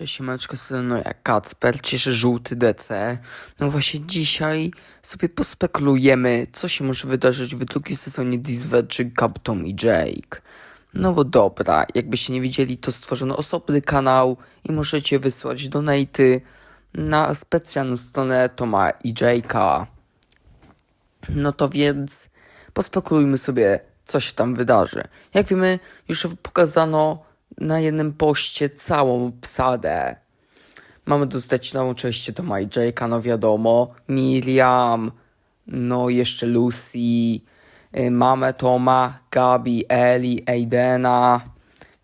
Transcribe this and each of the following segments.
Cześć, siemeczko, no jak Kacper, cieszy żółty DC. No właśnie dzisiaj sobie pospekulujemy, co się może wydarzyć w drugim sezonie Disverge Captain i Jake. No bo dobra, jakbyście nie widzieli, to stworzono osobny kanał i możecie wysłać donaty na specjalną stronę Toma i Jake'a. No to więc pospekulujmy sobie, co się tam wydarzy. Jak wiemy, już pokazano na jednym poście całą obsadę. Mamy dostać nową oczywiście to My Jake'a, no wiadomo, Miriam, no jeszcze Lucy, y, mamę Toma, Gabi, Ellie, Aidena,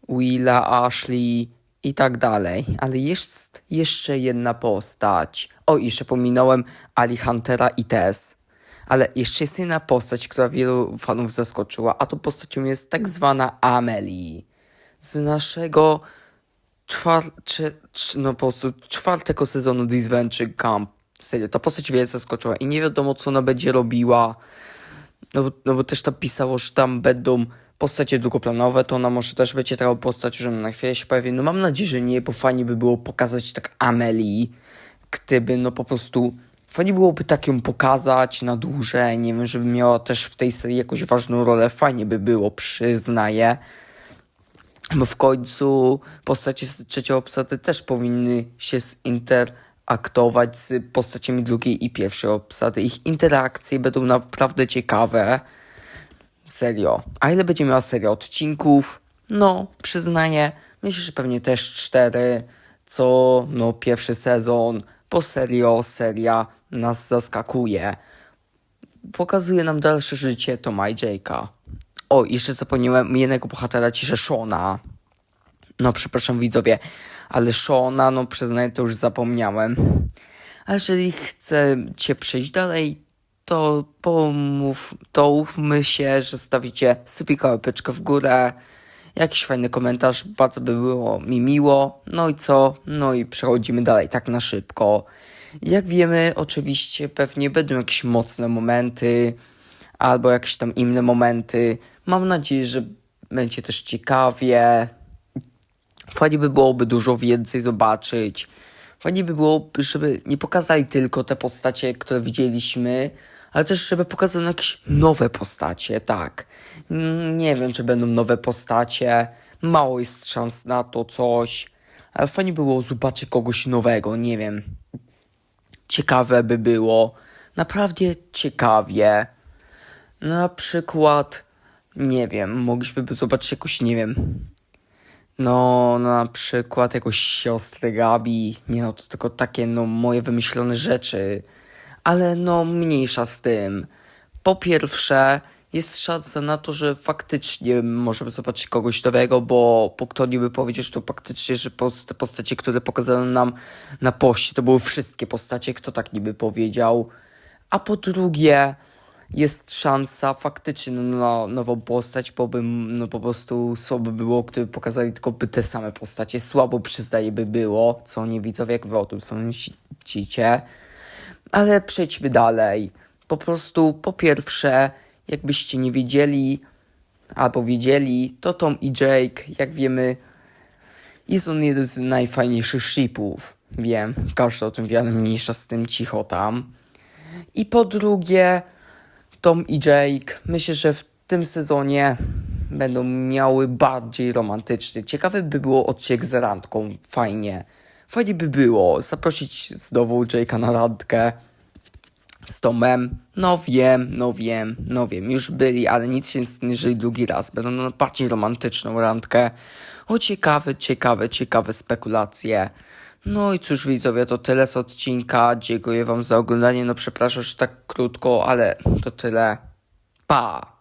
Willa, Ashley i tak dalej. Ale jest jeszcze jedna postać. O, jeszcze pominąłem Ali Huntera i Tess. Ale jeszcze jest jedna postać, która wielu fanów zaskoczyła, a tą postacią jest tak zwana Amelie. Z naszego czwar... czy, czy, no po prostu czwartego sezonu Disventure Camp. Serio, ta postać wiele zaskoczyła i nie wiadomo, co ona będzie robiła. No, bo- no bo też tam pisało, że tam będą postacie długoplanowe, to ona może też będzie taką postać, że na chwilę się pojawi. No mam nadzieję, że nie, bo fajnie by było pokazać tak Amelie, gdyby no po prostu fajnie byłoby tak ją pokazać na dłużej, nie wiem, żeby miała też w tej serii jakąś ważną rolę, fajnie by było, przyznaję. Bo w końcu postacie trzeciej obsady też powinny się zinteraktować z postaciami drugiej i pierwszej obsady. Ich interakcje będą naprawdę ciekawe. Serio. A ile będzie miała seria odcinków? No, przyznaję, myślę, że pewnie też cztery, co no pierwszy sezon, po serio seria nas zaskakuje. Pokazuje nam dalsze życie Toma i Jake'a. O, jeszcze zapomniałem jednego bohatera, ciszę Shona. No, przepraszam widzowie, ale Shona, no przyznaję, to już zapomniałem. A jeżeli chcecie przejść dalej, to pomów, to ufmy się, że stawicie łapeczkę w górę, jakiś fajny komentarz, bardzo by było mi miło. No i co? No i przechodzimy dalej, tak na szybko. Jak wiemy, oczywiście pewnie będą jakieś mocne momenty, albo jakieś tam inne momenty. Mam nadzieję, że będzie też ciekawie. Fajnie by byłoby dużo więcej zobaczyć. Fajnie by było, żeby nie pokazali tylko te postacie, które widzieliśmy, ale też, żeby pokazano jakieś nowe postacie, tak. Nie wiem, czy będą nowe postacie. Mało jest szans na to coś. Ale fajnie było zobaczyć kogoś nowego, nie wiem. Ciekawe by było. Naprawdę ciekawie. Na przykład, nie wiem, mogliśmy zobaczyć jakoś, nie wiem, no, na przykład jakąś siostrę Gabi. Nie no, to tylko takie, no, moje wymyślone rzeczy. Ale no, mniejsza z tym. Po pierwsze, jest szansa na to, że faktycznie możemy zobaczyć kogoś nowego, bo po kto by powiedział, że to faktycznie, że te postacie, które pokazano nam na poście, to były wszystkie postacie, kto tak niby powiedział. A po drugie, jest szansa faktycznie na nową postać, bo bym, no po prostu słabo było, gdyby pokazali tylko by te same postacie. Słabo przyznaję by było, co nie widzowie, jak wy o tym sądzicie. Ale przejdźmy dalej. Po prostu, po pierwsze, jakbyście nie wiedzieli, albo wiedzieli, to Tom i Jake, jak wiemy, jest on jeden z najfajniejszych shipów. Wiem, każdy o tym wie, ale mniejsza z tym cicho tam. I po drugie, Tom i Jake, myślę, że w tym sezonie będą miały bardziej romantyczny. Ciekawe by było odcinek z randką, fajnie. Fajnie by było zaprosić znowu Jake'a na randkę z Tomem. No wiem, no wiem, no wiem, już byli, ale nic się nie żyli drugi raz. Będą na bardziej romantyczną randkę. O ciekawe, ciekawe, ciekawe spekulacje. No i cóż widzowie, to tyle z odcinka. Dziękuję wam za oglądanie. No przepraszam, że tak krótko, ale to tyle. Pa!